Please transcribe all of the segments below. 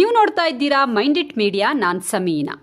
ನೀವು ನೋಡ್ತಾ ಇದ್ದೀರಾ ಮೈಂಡ್ ಇಟ್ ಮೀಡಿಯಾ, ನಾನ್ ಸಮೀನಾ.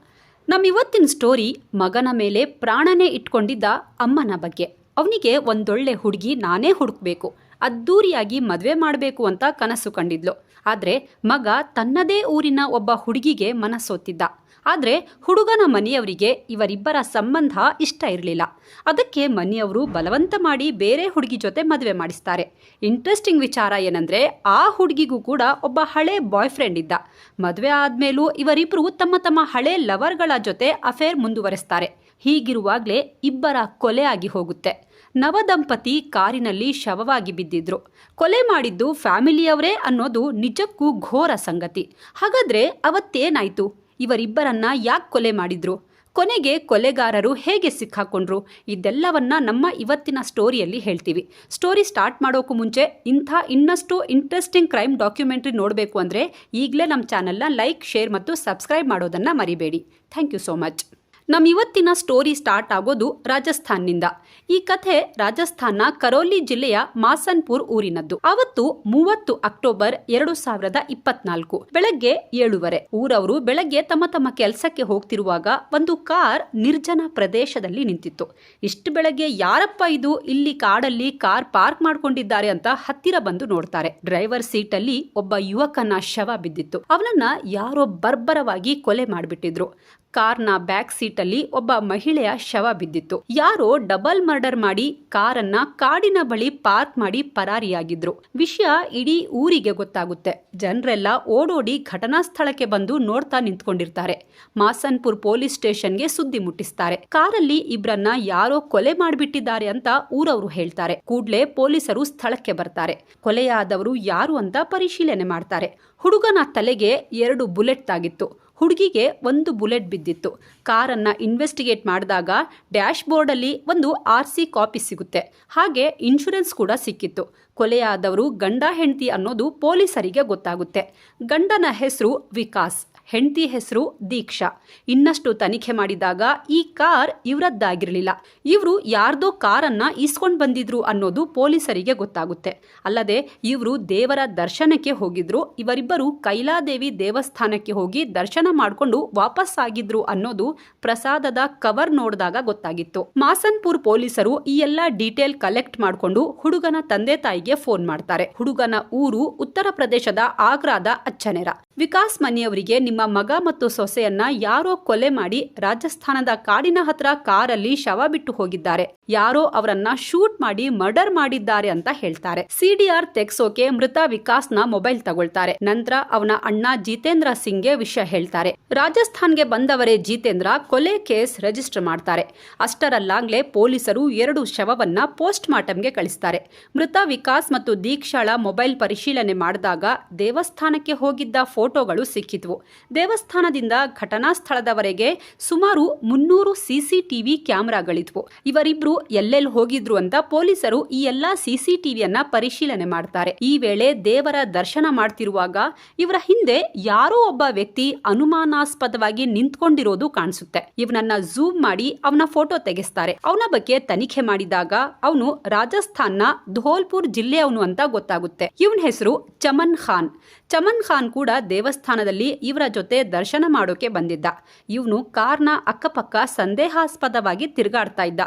ನಮ್ಮ ಇವತ್ತಿನ ಸ್ಟೋರಿ ಮಗನ ಮೇಲೆ ಪ್ರಾಣನೇ ಇಟ್ಕೊಂಡಿದ್ದ ಅಮ್ಮನ ಬಗ್ಗೆ. ಅವನಿಗೆ ಒಂದೊಳ್ಳೆ ಹುಡುಗಿ ನಾನೇ ಹುಡುಕ್ಬೇಕು. ಅದ್ದೂರಿಯಾಗಿ ಮದುವೆ ಮಾಡಬೇಕು ಅಂತ ಕನಸು ಕಂಡಿದ್ಲು. ಆದರೆ ಮಗ ತನ್ನದೇ ಊರಿನ ಒಬ್ಬ ಹುಡುಗಿಗೆ ಮನಸ್ಸೋತಿದ್ದ ಆದರೆ ಹುಡುಗನ ಮನೆಯವರಿಗೆ ಇವರಿಬ್ಬರ ಸಂಬಂಧ ಇಷ್ಟ ಇರಲಿಲ್ಲ. ಅದಕ್ಕೆ ಮನೆಯವರು ಬಲವಂತ ಮಾಡಿ ಬೇರೆ ಹುಡುಗಿ ಜೊತೆ ಮದುವೆ ಮಾಡಿಸ್ತಾರೆ. ಇಂಟ್ರೆಸ್ಟಿಂಗ್ ವಿಚಾರ ಏನಂದರೆ ಆ ಹುಡುಗಿಗೂ ಕೂಡ ಒಬ್ಬ ಹಳೆ ಬಾಯ್ ಫ್ರೆಂಡ್ ಇದ್ದ. ಮದುವೆ ಆದಮೇಲೂ ಇವರಿಬ್ಬರು ತಮ್ಮ ತಮ್ಮ ಹಳೆ ಲವರ್ಗಳ ಜೊತೆ ಅಫೇರ್ ಮುಂದುವರೆಸ್ತಾರೆ. ಹೀಗಿರುವಾಗಲೇ ಇಬ್ಬರ ಕೊಲೆ ಆಗಿ ಹೋಗುತ್ತೆ. ನವದಂಪತಿ ಕಾರಿನಲ್ಲಿ ಶವವಾಗಿ ಬಿದ್ದಿದ್ರು. ಕೊಲೆ ಮಾಡಿದ್ದು ಫ್ಯಾಮಿಲಿಯವರೇ ಅನ್ನೋದು ನಿಜಕ್ಕೂ ಘೋರ ಸಂಗತಿ. ಹಾಗಾದ್ರೆ ಅವತ್ತೇನಾಯ್ತು? ಇವರಿಬ್ಬರನ್ನ ಯಾಕೆ ಕೊಲೆ ಮಾಡಿದ್ರು? ಕೊನೆಗೆ ಕೊಲೆಗಾರರು ಹೇಗೆ ಸಿಕ್ಕಾಕೊಂಡ್ರು? ಇದೆಲ್ಲವನ್ನ ನಮ್ಮ ಇವತ್ತಿನ ಸ್ಟೋರಿಯಲ್ಲಿ ಹೇಳ್ತೀವಿ. ಸ್ಟೋರಿ ಸ್ಟಾರ್ಟ್ ಮಾಡೋಕ್ಕೂ ಮುಂಚೆ ಇಂಥ ಇನ್ನಷ್ಟು ಇಂಟ್ರೆಸ್ಟಿಂಗ್ ಕ್ರೈಮ್ ಡಾಕ್ಯುಮೆಂಟ್ರಿ ನೋಡಬೇಕು ಅಂದರೆ ಈಗಲೇ ನಮ್ಮ ಚಾನಲ್ನ ಲೈಕ್, ಶೇರ್ ಮತ್ತು ಸಬ್ಸ್ಕ್ರೈಬ್ ಮಾಡೋದನ್ನು ಮರಿಬೇಡಿ. Thank you so much. ನಮ್ಮ ಇವತ್ತಿನ ಸ್ಟೋರಿ ಸ್ಟಾರ್ಟ್ ಆಗೋದು ರಾಜಸ್ಥಾನ್ನಿಂದ. ಈ ಕಥೆ ರಾಜಸ್ಥಾನ್ನ ಕರೋಲಿ ಜಿಲ್ಲೆಯ ಮಾಸನ್ಪುರ್ ಊರಿನದ್ದು. ಅವತ್ತು ಮೂವತ್ತು ಅಕ್ಟೋಬರ್ ಎರಡು ಸಾವಿರದ ಇಪ್ಪತ್ನಾಲ್ಕು, ಬೆಳಗ್ಗೆ ಏಳುವರೆ. ಊರವರು ಬೆಳಗ್ಗೆ ತಮ್ಮ ತಮ್ಮ ಕೆಲಸಕ್ಕೆ ಹೋಗ್ತಿರುವಾಗ ಒಂದು ಕಾರ್ ನಿರ್ಜನ ಪ್ರದೇಶದಲ್ಲಿ ನಿಂತಿತ್ತು. ಇಷ್ಟು ಬೆಳಗ್ಗೆ ಯಾರಪ್ಪ ಇದು? ಇಲ್ಲಿ ಕಾಡಲ್ಲಿ ಕಾರ್ ಪಾರ್ಕ್ ಮಾಡ್ಕೊಂಡಿದ್ದಾರೆ ಅಂತ ಹತ್ತಿರ ಬಂದು ನೋಡ್ತಾರೆ. ಡ್ರೈವರ್ ಸೀಟಲ್ಲಿ ಒಬ್ಬ ಯುವಕನ ಶವ ಬಿದ್ದಿತ್ತು. ಅವನನ್ನ ಯಾರೋ ಬರ್ಬರವಾಗಿ ಕೊಲೆ ಮಾಡಿಬಿಟ್ಟಿದ್ರು. ಕಾರ್ನ ಬ್ಯಾಕ್ ಸೀಟಲ್ಲಿ ಒಬ್ಬ ಮಹಿಳೆಯ ಶವ ಬಿದ್ದಿತ್ತು. ಯಾರೋ ಡಬಲ್ ಮರ್ಡರ್ ಮಾಡಿ ಕಾರನ್ನ ಕಾಡಿನ ಬಳಿ ಪಾರ್ಕ್ ಮಾಡಿ ಪರಾರಿಯಾಗಿದ್ರು. ವಿಷಯ ಇಡೀ ಊರಿಗೆ ಗೊತ್ತಾಗುತ್ತೆ. ಜನರೆಲ್ಲ ಓಡೋಡಿ ಘಟನಾ ಸ್ಥಳಕ್ಕೆ ಬಂದು ನೋಡ್ತಾ ನಿಂತ್ಕೊಂಡಿರ್ತಾರೆ. ಮಾಸನ್ಪುರ್ ಪೊಲೀಸ್ ಸ್ಟೇಷನ್ಗೆ ಸುದ್ದಿ ಮುಟ್ಟಿಸ್ತಾರೆ. ಕಾರಲ್ಲಿ ಇಬ್ರನ್ನ ಯಾರೋ ಕೊಲೆ ಮಾಡಿಬಿಟ್ಟಿದ್ದಾರೆ ಅಂತ ಊರವರು ಹೇಳ್ತಾರೆ. ಕೂಡ್ಲೆ ಪೊಲೀಸರು ಸ್ಥಳಕ್ಕೆ ಬರ್ತಾರೆ. ಕೊಲೆಯಾದವರು ಯಾರು ಅಂತ ಪರಿಶೀಲನೆ ಮಾಡ್ತಾರೆ. ಹುಡುಗನ ತಲೆಗೆ ಎರಡು ಬುಲೆಟ್ ತಾಗಿತ್ತು. ಹುಡುಗಿಗೆ ಒಂದು ಬುಲೆಟ್ ಬಿದ್ದಿತ್ತು. ಕಾರನ್ನು ಇನ್ವೆಸ್ಟಿಗೇಟ್ ಮಾಡಿದಾಗ ಡ್ಯಾಶ್ ಬೋರ್ಡಲ್ಲಿ ಒಂದು ಆರ್ ಸಿ ಕಾಪಿ ಸಿಗುತ್ತೆ. ಹಾಗೆ ಇನ್ಶೂರೆನ್ಸ್ ಕೂಡ ಸಿಕ್ಕಿತ್ತು. ಕೊಲೆಯಾದವರು ಗಂಡ ಹೆಂಡತಿ ಅನ್ನೋದು ಪೊಲೀಸರಿಗೆ ಗೊತ್ತಾಗುತ್ತೆ. ಗಂಡನ ಹೆಸರು ವಿಕಾಸ್. ಹೆಂಡತಿ ಹೆಸರು ದೀಕ್ಷಾ. ಇನ್ನಷ್ಟು ತನಿಖೆ ಮಾಡಿದಾಗ ಈ ಕಾರ್ ಇವರದ್ದಾಗಿರಲಿಲ್ಲ. ಇವರು ಯಾರ್ದೋ ಕಾರನ್ನ ಈಸ್ಕೊಂಡು ಬಂದಿದ್ರು ಅನ್ನೋದು ಪೊಲೀಸರಿಗೆ ಗೊತ್ತಾಗುತ್ತೆ. ಅಲ್ಲದೆ ಇವರು ದೇವರ ದರ್ಶನಕ್ಕೆ ಹೋಗಿದ್ರು, ಇವರಿಬ್ಬರು ಕೈಲಾದೇವಿ ದೇವಸ್ಥಾನಕ್ಕೆ ಹೋಗಿ ದರ್ಶನ ಮಾಡಿಕೊಂಡು ವಾಪಸ್ ಆಗಿದ್ರು ಅನ್ನೋದು ಪ್ರಸಾದದ ಕವರ್ ನೋಡಿದಾಗ ಗೊತ್ತಾಗಿತ್ತು. ಮಾಸನ್ಪುರ್ ಪೊಲೀಸರು ಈ ಎಲ್ಲ ಡೀಟೇಲ್ ಕಲೆಕ್ಟ್ ಮಾಡಿಕೊಂಡು ಹುಡುಗನ ತಂದೆ ತಾಯಿಗೆ ಫೋನ್ ಮಾಡ್ತಾರೆ. ಹುಡುಗನ ಊರು ಉತ್ತರ ಪ್ರದೇಶದ ಆಗ್ರಾದ ಅಚ್ಚನೆರ. ವಿಕಾಸ್ ಮನೆಯವರಿಗೆ ನಿಮ್ಮ ಮಗ ಮತ್ತು ಸೊಸೆಯನ್ನ ಯಾರೋ ಕೊಲೆ ಮಾಡಿ ರಾಜಸ್ಥಾನದ ಕಾಡಿನ ಹತ್ರ ಕಾರಲ್ಲಿ ಶವ ಬಿಟ್ಟು ಹೋಗಿದ್ದಾರೆ. ಯಾರೋ ಅವರನ್ನ ಶೂಟ್ ಮಾಡಿ ಮರ್ಡರ್ ಮಾಡಿದ್ದಾರೆ ಅಂತ ಹೇಳ್ತಾರೆ. ಸಿಡಿಆರ್ ತೆಗ್ಸೋಕೆ ಮೃತ ವಿಕಾಸ್ನ ಮೊಬೈಲ್ ತಗೊಳ್ತಾರೆ. ನಂತರ ಅವನ ಅಣ್ಣ ಜಿತೇಂದ್ರ ಸಿಂಗ್ಗೆ ವಿಷಯ ಹೇಳ್ತಾರೆ. ರಾಜಸ್ಥಾನ್ಗೆ ಬಂದವರೇ ಜಿತೇಂದ್ರ ಕೊಲೆ ಕೇಸ್ ರಿಜಿಸ್ಟರ್ ಮಾಡ್ತಾರೆ. ಅಷ್ಟರಲ್ಲಾಗ್ಲೇ ಪೊಲೀಸರು ಎರಡು ಶವವನ್ನ ಪೋಸ್ಟ್ ಮಾರ್ಟಂಗೆ ಕಳಿಸ್ತಾರೆ. ಮೃತ ವಿಕಾಸ್ ಮತ್ತು ದೀಕ್ಷಾಳ ಮೊಬೈಲ್ ಪರಿಶೀಲನೆ ಮಾಡಿದಾಗ ದೇವಸ್ಥಾನಕ್ಕೆ ಹೋಗಿದ್ದ ಫೋಟೋಗಳು ಸಿಕ್ಕಿದ್ವು. ದೇವಸ್ಥಾನದಿಂದ ಘಟನಾ ಸ್ಥಳದವರೆಗೆ ಸುಮಾರು ಮುನ್ನೂರು ಸಿಸಿಟಿವಿ ಕ್ಯಾಮೆರಾಗಳಿದ್ವು. ಇವರಿಬ್ರು ಎಲ್ಲೆಲ್ಲಿ ಹೋಗಿದ್ರು ಅಂತ ಪೊಲೀಸರು ಈ ಎಲ್ಲಾ ಸಿಸಿಟಿವಿಯನ್ನ ಪರಿಶೀಲನೆ ಮಾಡ್ತಾರೆ. ಈ ವೇಳೆ ದೇವರ ದರ್ಶನ ಮಾಡ್ತಿರುವಾಗ ಇವರ ಹಿಂದೆ ಯಾರೋ ಒಬ್ಬ ವ್ಯಕ್ತಿ ಅನುಮಾನಾಸ್ಪದವಾಗಿ ನಿಂತ್ಕೊಂಡಿರೋದು ಕಾಣಿಸುತ್ತೆ. ಇವನನ್ನ ಝೂಮ್ ಮಾಡಿ ಅವನ ಫೋಟೋ ತೆಗೆಸ್ತಾರೆ. ಅವನ ಬಗ್ಗೆ ತನಿಖೆ ಮಾಡಿದಾಗ ಅವನು ರಾಜಸ್ಥಾನ್ನ ಧೋಲ್ಪುರ್ ಜಿಲ್ಲೆಯವನು ಅಂತ ಗೊತ್ತಾಗುತ್ತೆ. ಇವನ ಹೆಸರು ಚಮನ್ ಖಾನ್. ಚಮನ್ ಖಾನ್ ಕೂಡ ದೇವಸ್ಥಾನದಲ್ಲಿ ಇವರ ಜೊತೆ ದರ್ಶನ ಮಾಡೋಕೆ ಬಂದಿದ್ದ. ಇವನು ಕಾರ್ನ ಅಕ್ಕಪಕ್ಕ ಸಂದೇಹಾಸ್ಪದವಾಗಿ ತಿರುಗಾಡ್ತಾ ಇದ್ದ.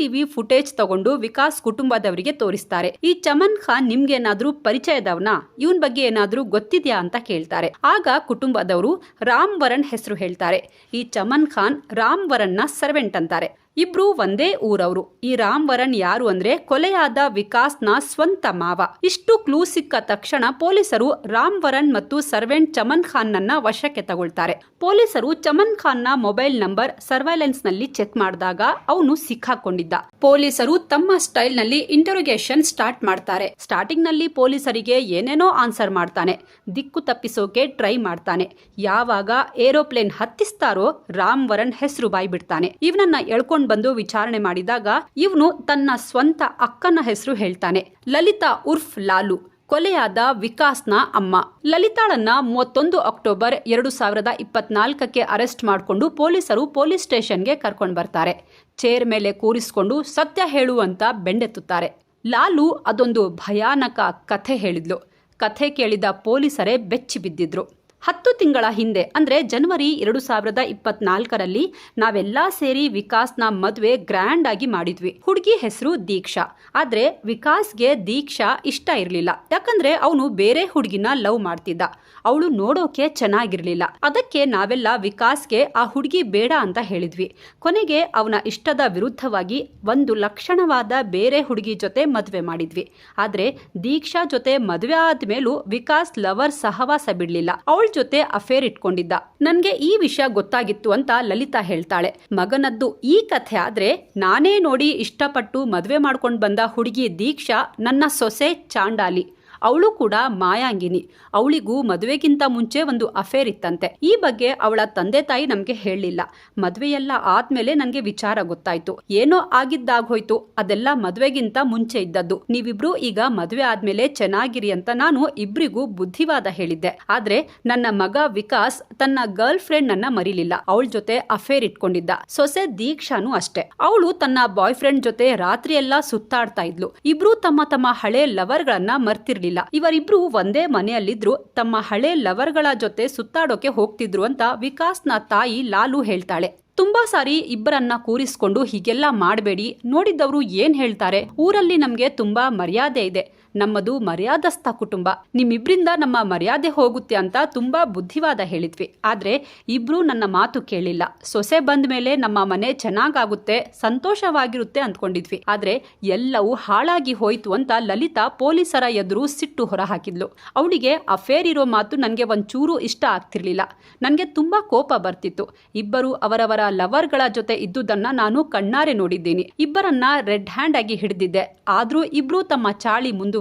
ಸಿಸಿಟಿವಿ ಫುಟೇಜ್ ತಗೊಂಡು ವಿಕಾಸ್ ಕುಟುಂಬದವರಿಗೆ ತೋರಿಸ್ತಾರೆ. ಈ ಚಮನ್ ಖಾನ್ ನಿಮ್ಗೇನಾದ್ರೂ ಪರಿಚಯದವನ? ಇವನ್ ಬಗ್ಗೆ ಏನಾದ್ರೂ ಗೊತ್ತಿದ್ಯಾ ಅಂತ ಕೇಳ್ತಾರೆ. ಆಗ ಕುಟುಂಬದವರು ರಾಮ್ ವರಣ್ ಹೆಸರು ಹೇಳ್ತಾರೆ. ಈ ಚಮನ್ ಖಾನ್ ರಾಮ್ ವರಣ್ನ ಸರ್ವೆಂಟ್ ಅಂತಾರೆ. ಇಬ್ರು ಒಂದೇ ಊರವರು. ಈ ರಾಮ್ ವರಣ್ ಯಾರು ಅಂದ್ರೆ ಕೊಲೆಯಾದ ವಿಕಾಸ್ನ ಸ್ವಂತ ಮಾವ. ಇಷ್ಟು ಕ್ಲೂ ಸಿಕ್ಕ ತಕ್ಷಣ ಪೊಲೀಸರು ರಾಮ್ ವರಣ್ ಮತ್ತು ಸರ್ವೆಂಟ್ ಚಮನ್ ಖಾನ್ ನನ್ನ ವಶಕ್ಕೆ ತಗೊಳ್ತಾರೆ. ಪೊಲೀಸರು ಚಮನ್ ಖಾನ್ನ ಮೊಬೈಲ್ ನಂಬರ್ ಸರ್ವೈಲೆನ್ಸ್ನಲ್ಲಿ ಚೆಕ್ ಮಾಡಿದಾಗ ಅವನು ಸಿಕ್ಕಾಕೊಂಡಿದ್ದ. ಪೊಲೀಸರು ತಮ್ಮ ಸ್ಟೈಲ್ನಲ್ಲಿ ಇಂಟರೋಗೇಷನ್ ಸ್ಟಾರ್ಟ್ ಮಾಡ್ತಾರೆ. ಸ್ಟಾರ್ಟಿಂಗ್ನಲ್ಲಿ ಪೊಲೀಸರಿಗೆ ಏನೇನೋ ಆನ್ಸರ್ ಮಾಡ್ತಾನೆ. ದಿಕ್ಕು ತಪ್ಪಿಸೋಕೆ ಟ್ರೈ ಮಾಡ್ತಾನೆ. ಯಾವಾಗ ಏರೋಪ್ಲೇನ್ ಹತ್ತಿಸ್ತಾರೋ ರಾಮ್ ವರಣ್ ಹೆಸರು ಬಾಯ್ ಬಿಡ್ತಾನೆ ಇವನನ್ನ ಎಳ್ಕೊಂಡು ಬಂದು ವಿಚಾರಣೆ ಮಾಡಿದಾಗ ಇವನು ತನ್ನ ಸ್ವಂತ ಅಕ್ಕನ ಹೆಸರು ಹೇಳ್ತಾನೆ. ಲಲಿತಾ ಉರ್ಫ್ ಲಾಲು. ಕೊಲೆಯಾದ ವಿಕಾಸ್ನ ಅಮ್ಮ. ಲಲಿತಾಳನ್ನ ಮೂವತ್ತೊಂದು ಅಕ್ಟೋಬರ್ ಎರಡು ಸಾವಿರದ ಇಪ್ಪತ್ನಾಲ್ಕಕ್ಕೆ ಅರೆಸ್ಟ್ ಮಾಡಿಕೊಂಡು ಪೊಲೀಸರು ಪೊಲೀಸ್ ಸ್ಟೇಷನ್ಗೆ ಕರ್ಕೊಂಡು ಬರ್ತಾರೆ. ಚೇರ್ ಮೇಲೆ ಕೂರಿಸ್ಕೊಂಡು ಸತ್ಯ ಹೇಳುವಂತ ಬೆಂಡೆತ್ತುತ್ತಾರೆ. ಲಾಲು ಅದೊಂದು ಭಯಾನಕ ಕಥೆ ಹೇಳಿದ್ಲು. ಕಥೆ ಕೇಳಿದ ಪೊಲೀಸರೇ ಬೆಚ್ಚಿ ಬಿದ್ದಿದ್ರು. ಹತ್ತು ತಿಂಗಳ ಹಿಂದೆ, ಅಂದರೆ ಜನವರಿ ಎರಡು ಸಾವಿರದ ಇಪ್ಪತ್ನಾಲ್ಕರಲ್ಲಿ ನಾವೆಲ್ಲ ಸೇರಿ ವಿಕಾಸ್ನ ಮದುವೆ ಗ್ರ್ಯಾಂಡ್ ಆಗಿ ಮಾಡಿದ್ವಿ. ಹುಡುಗಿ ಹೆಸರು ದೀಕ್ಷಾ. ಆದರೆ ವಿಕಾಸ್ಗೆ ದೀಕ್ಷಾ ಇಷ್ಟ ಇರಲಿಲ್ಲ. ಯಾಕಂದ್ರೆ ಅವನು ಬೇರೆ ಹುಡುಗಿನ ಲವ್ ಮಾಡ್ತಿದ್ದ. ಅವಳು ನೋಡೋಕೆ ಚೆನ್ನಾಗಿರಲಿಲ್ಲ. ಅದಕ್ಕೆ ನಾವೆಲ್ಲ ವಿಕಾಸ್ಗೆ ಆ ಹುಡುಗಿ ಬೇಡ ಅಂತ ಹೇಳಿದ್ವಿ. ಕೊನೆಗೆ ಅವನ ಇಷ್ಟದ ವಿರುದ್ಧವಾಗಿ ಒಂದು ಲಕ್ಷಣವಾದ ಬೇರೆ ಹುಡುಗಿ ಜೊತೆ ಮದುವೆ ಮಾಡಿದ್ವಿ. ಆದರೆ ದೀಕ್ಷಾ ಜೊತೆ ಮದುವೆ ಆದ್ಮೇಲೂ ವಿಕಾಸ್ ಲವರ್ ಸಹವಾಸ ಬಿಡಲಿಲ್ಲ. ಅವಳ ಜೊತೆ ಅಫೇರ್ ಇಟ್ಕೊಂಡಿದ್ದ. ನನ್ಗೆ ಈ ವಿಷಯ ಗೊತ್ತಾಗಿತ್ತು ಅಂತ ಲಲಿತಾ ಹೇಳ್ತಾಳೆ. ಮಗನದ್ದು ಈ ಕಥೆ ಆದ್ರೆ ನಾನೇ ನೋಡಿ ಇಷ್ಟಪಟ್ಟು ಮದುವೆ ಮಾಡ್ಕೊಂಡು ಬಂದ ಹುಡುಗಿ ದೀಕ್ಷಾ ನನ್ನ ಸೊಸೆ ಚಾಂಡಾಲಿ. ಅವಳು ಕೂಡ ಮಾಯಾಂಗಿನಿ. ಅವಳಿಗೂ ಮದುವೆಗಿಂತ ಮುಂಚೆ ಒಂದು ಅಫೇರ್ ಇತ್ತಂತೆ. ಈ ಬಗ್ಗೆ ಅವಳ ತಂದೆ ತಾಯಿ ನಮಗೆ ಹೇಳಲಿಲ್ಲ ಮದುವೆಯೆಲ್ಲ ಆದ್ಮೇಲೆ ನನಗೆ ವಿಚಾರ ಗೊತ್ತಾಯ್ತು. ಏನೋ ಆಗಿದ್ದಾಗೋಯ್ತು ಅದೆಲ್ಲ ಮದುವೆಗಿಂತ ಮುಂಚೆ ಇದ್ದದ್ದು. ನೀವಿಬ್ರು ಈಗ ಮದುವೆ ಆದ್ಮೇಲೆ ಚೆನ್ನಾಗಿರಿ ಅಂತ ನಾನು ಇಬ್ರಿಗೂ ಬುದ್ಧಿವಾದ ಹೇಳಿದ್ದೆ. ಆದ್ರೆ ನನ್ನ ಮಗ ವಿಕಾಸ್ ತನ್ನ ಗರ್ಲ್ ಫ್ರೆಂಡ್ ನನ್ನ ಮರಿಲಿಲ್ಲ. ಅವಳ ಜೊತೆ ಅಫೇರ್ ಇಟ್ಕೊಂಡಿದ್ದ. ಸೊಸೆ ದೀಕ್ಷಾನು ಅಷ್ಟೇ. ಅವಳು ತನ್ನ ಬಾಯ್ ಫ್ರೆಂಡ್ ಜೊತೆ ರಾತ್ರಿ ಎಲ್ಲಾ ಸುತ್ತಾಡ್ತಾ ಇದ್ಲು. ಇಬ್ರು ತಮ್ಮ ತಮ್ಮ ಹಳೆ ಲವರ್ ಗಳನ್ನ ಮರ್ತಿರ್ಲಿಲ್ಲ ಇವರಿಬ್ರು ಒಂದೇ ಮನೆಯಲ್ಲಿದ್ರು. ತಮ್ಮ ಹಳೆ ಲವರ್ಗಳ ಜೊತೆ ಸುತ್ತಾಡೋಕೆ ಹೋಗ್ತಿದ್ರು ಅಂತ ವಿಕಾಸ್ನ ತಾಯಿ ಲಾಲು ಹೇಳ್ತಾಳೆ. ತುಂಬಾ ಸಾರಿ ಇಬ್ಬರನ್ನ ಕೂರಿಸ್ಕೊಂಡು ಹೀಗೆಲ್ಲ ಮಾಡಬೇಡಿ. ನೋಡಿದ್ದವರು ಏನ್ ಹೇಳ್ತಾರೆ? ಊರಲ್ಲಿ ನಮ್ಗೆ ತುಂಬಾ ಮರ್ಯಾದೆ ಇದೆ. ನಮ್ಮದು ಮರ್ಯಾದಸ್ಥ ಕುಟುಂಬ. ನಿಮ್ಮಿಬ್ರಿಂದ ನಮ್ಮ ಮರ್ಯಾದೆ ಹೋಗುತ್ತೆ ಅಂತ ತುಂಬಾ ಬುದ್ಧಿವಾದ ಹೇಳಿದ್ವಿ. ಆದ್ರೆ ಇಬ್ರು ನನ್ನ ಮಾತು ಕೇಳಿಲ್ಲ. ಸೊಸೆ ಬಂದ ಮೇಲೆ ನಮ್ಮ ಮನೆ ಚೆನ್ನಾಗಾಗುತ್ತೆ, ಸಂತೋಷವಾಗಿರುತ್ತೆ ಅಂದ್ಕೊಂಡಿದ್ವಿ. ಆದ್ರೆ ಎಲ್ಲವೂ ಹಾಳಾಗಿ ಹೋಯ್ತು ಅಂತ ಲಲಿತಾ ಪೊಲೀಸರ ಎದುರು ಸಿಟ್ಟು ಹೊರಹಾಕಿದ್ಲು. ಅವಳಿಗೆ ಅಫೇರ್ ಇರೋ ಮಾತು ನನಗೆ ಒಂಚೂರು ಇಷ್ಟ ಆಗ್ತಿರ್ಲಿಲ್ಲ. ನನಗೆ ತುಂಬಾ ಕೋಪ ಬರ್ತಿತ್ತು. ಇಬ್ಬರು ಅವರವರ ಲವರ್ಗಳ ಜೊತೆ ಇದ್ದುದನ್ನ ನಾನು ಕಣ್ಣಾರೆ ನೋಡಿದ್ದೀನಿ. ಇಬ್ಬರನ್ನ ರೆಡ್ ಹ್ಯಾಂಡ್ ಆಗಿ ಹಿಡಿದಿದ್ದೆ. ಆದ್ರೂ ಇಬ್ರು ತಮ್ಮ ಚಾಳಿ ಮುಂದುವರೆಸಿದ್ರು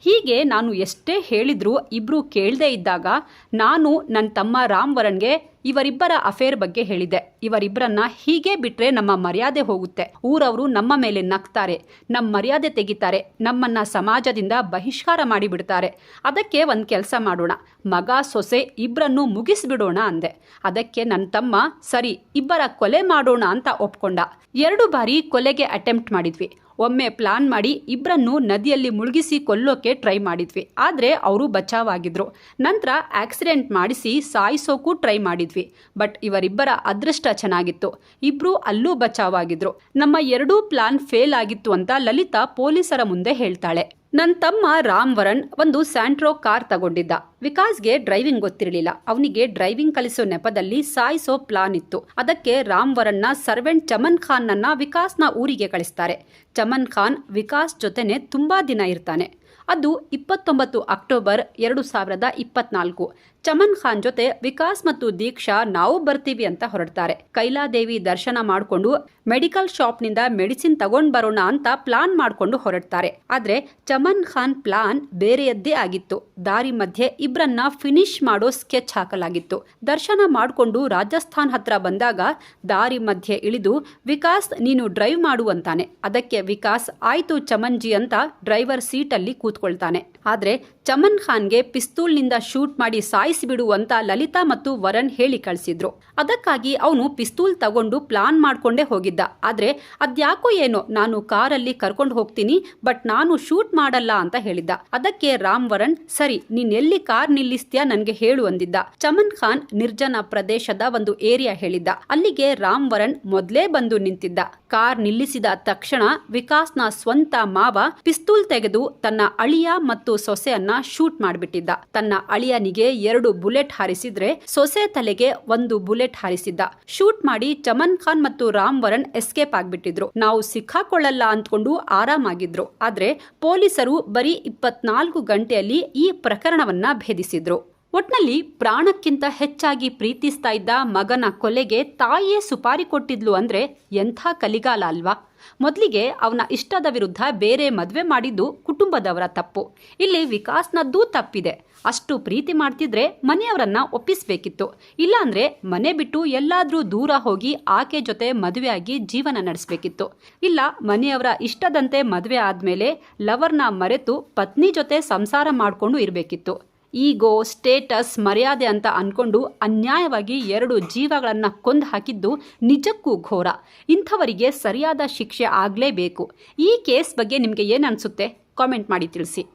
ಹೀಗೆ ನಾನು ಎಷ್ಟೇ ಹೇಳಿದ್ರು ಇಬ್ರು ಕೇಳದೇ ಇದ್ದಾಗ ನಾನು ನನ್ನ ತಮ್ಮ ರಾಮ್ ವರಣ್ಗೆ ಇವರಿಬ್ಬರ ಅಫೇರ್ ಬಗ್ಗೆ ಹೇಳಿದೆ. ಇವರಿಬ್ಬರನ್ನ ಹೀಗೆ ಬಿಟ್ರೆ ನಮ್ಮ ಮರ್ಯಾದೆ ಹೋಗುತ್ತೆ. ಊರವರು ನಮ್ಮ ಮೇಲೆ ನಗ್ತಾರೆ. ನಮ್ಮ ಮರ್ಯಾದೆ ತೆಗಿತಾರೆ. ನಮ್ಮನ್ನ ಸಮಾಜದಿಂದ ಬಹಿಷ್ಕಾರ ಮಾಡಿಬಿಡ್ತಾರೆ. ಅದಕ್ಕೆ ಒಂದು ಕೆಲಸ ಮಾಡೋಣ. ಮಗ ಸೊಸೆ ಇಬ್ಬರನ್ನು ಮುಗಿಸ್ಬಿಡೋಣ ಅಂದೆ. ಅದಕ್ಕೆ ನನ್ನ ತಮ್ಮ, ಸರಿ, ಇಬ್ಬರ ಕೊಲೆ ಮಾಡೋಣ ಅಂತ ಒಪ್ಕೊಂಡ. ಎರಡು ಬಾರಿ ಕೊಲೆಗೆ ಅಟೆಂಪ್ಟ್ ಮಾಡಿದ್ವಿ. ಒಮ್ಮೆ ಪ್ಲಾನ್ ಮಾಡಿ ಇಬ್ಬರನ್ನು ನದಿಯಲ್ಲಿ ಮುಳುಗಿಸಿ ಕೊಲ್ಲೋಕೆ ಟ್ರೈ ಮಾಡಿದ್ವಿ. ಆದರೆ ಅವರು ಬಚಾವಾಗಿದ್ರು. ನಂತರ ಆಕ್ಸಿಡೆಂಟ್ ಮಾಡಿಸಿ ಸಾಯಿಸೋಕ್ಕೂ ಟ್ರೈ ಮಾಡಿದ್ವಿ. ಬಟ್ ಇವರಿಬ್ಬರ ಅದೃಷ್ಟ ಚೆನ್ನಾಗಿತ್ತು. ಇಬ್ರು ಅಲ್ಲೂ ಬಚಾವಾಗಿದ್ರು. ನಮ್ಮ ಎರಡೂ ಪ್ಲಾನ್ ಫೇಲ್ ಆಗಿತ್ತು ಅಂತ ಲಲಿತಾ ಪೊಲೀಸರ ಮುಂದೆ ಹೇಳ್ತಾಳೆ. ನನ್ನ ತಮ್ಮ ರಾಮ್ ವರಣ್ ಒಂದು ಸ್ಯಾಂಟ್ರೋ ಕಾರ್ ತಗೊಂಡಿದ್ದ. ವಿಕಾಸ್ಗೆ ಡ್ರೈವಿಂಗ್ ಗೊತ್ತಿರಲಿಲ್ಲ. ಅವನಿಗೆ ಡ್ರೈವಿಂಗ್ ಕಲಿಸೋ ನೆಪದಲ್ಲಿ ಸಾಯಿಸೋ ಪ್ಲಾನ್ ಇತ್ತು. ಅದಕ್ಕೆ ರಾಮ್ ವರಣ್ನ ಸರ್ವೆಂಟ್ ಚಮನ್ ಖಾನ್ನನ್ನ ವಿಕಾಸ್ನ ಊರಿಗೆ ಕಳಿಸ್ತಾರೆ. ಚಮನ್ ಖಾನ್ ವಿಕಾಸ್ ಜೊತೆನೆ ತುಂಬಾ ದಿನ ಇರ್ತಾನೆ. ಅದು ಇಪ್ಪತ್ತೊಂಬತ್ತು ಅಕ್ಟೋಬರ್ ಎರಡು ಸಾವಿರದ ಇಪ್ಪತ್ನಾಲ್ಕು. ಚಮನ್ ಖಾನ್ ಜೊತೆ ವಿಕಾಸ್ ಮತ್ತು ದೀಕ್ಷಾ ನಾವು ಬರ್ತೀವಿ ಅಂತ ಹೊರಡ್ತಾರೆ. ಕೈಲಾದೇವಿ ದರ್ಶನ ಮಾಡಿಕೊಂಡು ಮೆಡಿಕಲ್ ಶಾಪ್ನಿಂದ ಮೆಡಿಸಿನ್ ತಗೊಂಡ್ ಬರೋಣ ಅಂತ ಪ್ಲಾನ್ ಮಾಡಿಕೊಂಡು ಹೊರಡ್ತಾರೆ. ಆದ್ರೆ ಚಮನ್ ಖಾನ್ ಪ್ಲಾನ್ ಬೇರೆಯದ್ದೇ ಆಗಿತ್ತು. ದಾರಿ ಮಧ್ಯೆ ಇಬ್ರನ್ನ ಫಿನಿಶ್ ಮಾಡೋ ಸ್ಕೆಚ್ ಹಾಕಲಾಗಿತ್ತು. ದರ್ಶನ ಮಾಡಿಕೊಂಡು ರಾಜಸ್ಥಾನ್ ಹತ್ರ ಬಂದಾಗ ದಾರಿ ಮಧ್ಯೆ ಇಳಿದು, ವಿಕಾಸ್, ನೀನು ಡ್ರೈವ್ ಮಾಡು ಅಂತಾನೆ. ಅದಕ್ಕೆ ವಿಕಾಸ್, ಆಯ್ತು ಚಮನ್ಜಿ ಅಂತ ಡ್ರೈವರ್ ಸೀಟಲ್ಲಿ ಕೂತ್ಕೊಳ್ತಾನೆ. ಆದರೆ ಚಮನ್ ಖಾನ್ಗೆ ಪಿಸ್ತೂಲ್ನಿಂದ ಶೂಟ್ ಮಾಡಿ ಸಾಯಿಸಿಬಿಡು ಅಂತ ಲಲಿತಾ ಮತ್ತು ವರನ್ ಹೇಳಿ ಕಳಿಸಿದ್ರು. ಅದಕ್ಕಾಗಿ ಅವನು ಪಿಸ್ತೂಲ್ ತಗೊಂಡು ಪ್ಲಾನ್ ಮಾಡ್ಕೊಂಡೇ ಹೋಗಿದ್ದ. ಆದರೆ ಅದ್ಯಾಕೋ ಏನೋ, ನಾನು ಕಾರಲ್ಲಿ ಕರ್ಕೊಂಡು ಹೋಗ್ತೀನಿ, ಬಟ್ ನಾನು ಶೂಟ್ ಮಾಡಲ್ಲ ಅಂತ ಹೇಳಿದ್ದ. ಅದಕ್ಕೆ ರಾಮ್ ವರನ್, ಸರಿ ನೀನ್ ಎಲ್ಲಿ ಕಾರ್ ನಿಲ್ಲಿಸ್ತೀಯಾ ನನಗೆ ಹೇಳು ಅಂದಿದ್ದ. ಚಮನ್ ಖಾನ್ ನಿರ್ಜನ ಪ್ರದೇಶದ ಒಂದು ಏರಿಯಾ ಹೇಳಿದ್ದ. ಅಲ್ಲಿಗೆ ರಾಮ್ ವರನ್ ಮೊದಲೇ ಬಂದು ನಿಂತಿದ್ದ. ಕಾರ್ ನಿಲ್ಲಿಸಿದ ತಕ್ಷಣ ವಿಕಾಸ್ನ ಸ್ವಂತ ಮಾವ ಪಿಸ್ತೂಲ್ ತೆಗೆದು ತನ್ನ ಅಳಿಯ ಮತ್ತು ಸೊಸೆಯನ್ನ ಶೂಟ್ ಮಾಡಿಬಿಟ್ಟಿದ್ದ. ತನ್ನ ಅಳಿಯನಿಗೆ ಎರಡು ಬುಲೆಟ್ ಹಾರಿಸಿದ್ರೆ ಸೊಸೆ ತಲೆಗೆ ಒಂದು ಬುಲೆಟ್ ಹಾರಿಸಿದ್ದ. ಶೂಟ್ ಮಾಡಿ ಚಮನ್ ಖಾನ್ ಮತ್ತು ರಾಮ್ ವರಣ್ ಎಸ್ಕೇಪ್ ಆಗಿಬಿಟ್ಟಿದ್ರು. ನಾವು ಸಿಕ್ಕಾಕೊಳ್ಳಲ್ಲ ಅಂದ್ಕೊಂಡು ಆರಾಮಾಗಿದ್ರು. ಆದ್ರೆ ಪೊಲೀಸರು ಬರೀ ಇಪ್ಪತ್ನಾಲ್ಕು ಗಂಟೆಯಲ್ಲಿ ಈ ಪ್ರಕರಣವನ್ನ ಭೇದಿಸಿದ್ರು. ಒಟ್ನಲ್ಲಿ ಪ್ರಾಣಕ್ಕಿಂತ ಹೆಚ್ಚಾಗಿ ಪ್ರೀತಿಸ್ತಾ ಇದ್ದ ಮಗನ ಕೊಲೆಗೆ ತಾಯಿಯೇ ಸುಪಾರಿ ಕೊಟ್ಟಿದ್ಲು ಅಂದ್ರೆ ಎಂಥ ಕಲಿಗಾಲ ಅಲ್ವಾ? ಮೊದಲಿಗೆ ಅವನ ಇಷ್ಟದ ವಿರುದ್ಧ ಬೇರೆ ಮದುವೆ ಮಾಡಿದ್ದು ಕುಟುಂಬದವರ ತಪ್ಪು. ಇಲ್ಲಿ ವಿಕಾಸ್ನದ್ದೂ ತಪ್ಪಿದೆ. ಅಷ್ಟು ಪ್ರೀತಿ ಮಾಡ್ತಿದ್ರೆ ಮನೆಯವರನ್ನ ಒಪ್ಪಿಸಬೇಕಿತ್ತು. ಇಲ್ಲಾಂದ್ರೆ ಮನೆ ಬಿಟ್ಟು ಎಲ್ಲಾದ್ರೂ ದೂರ ಹೋಗಿ ಆಕೆ ಜೊತೆ ಮದುವೆಯಾಗಿ ಜೀವನ ನಡೆಸಬೇಕಿತ್ತು. ಇಲ್ಲ, ಮನೆಯವರ ಇಷ್ಟದಂತೆ ಮದುವೆ ಆದ್ಮೇಲೆ ಲವರ್ನ ಮರೆತು ಪತ್ನಿ ಜೊತೆ ಸಂಸಾರ ಮಾಡಿಕೊಂಡು ಇರಬೇಕಿತ್ತು. ಈಗೋ, ಸ್ಟೇಟಸ್, ಮರ್ಯಾದೆ ಅಂತ ಅನ್ಕೊಂಡು ಅನ್ಯಾಯವಾಗಿ ಎರಡು ಜೀವಗಳನ್ನು ಕೊಂದು ಹಾಕಿದ್ದು ನಿಜಕ್ಕೂ ಘೋರ. ಇಂಥವರಿಗೆ ಸರಿಯಾದ ಶಿಕ್ಷೆ ಆಗಲೇಬೇಕು. ಈ ಕೇಸ್ ಬಗ್ಗೆ ನಿಮಗೆ ಏನು ಅನಿಸುತ್ತೆ? ಕಾಮೆಂಟ್ ಮಾಡಿ ತಿಳಿಸಿ.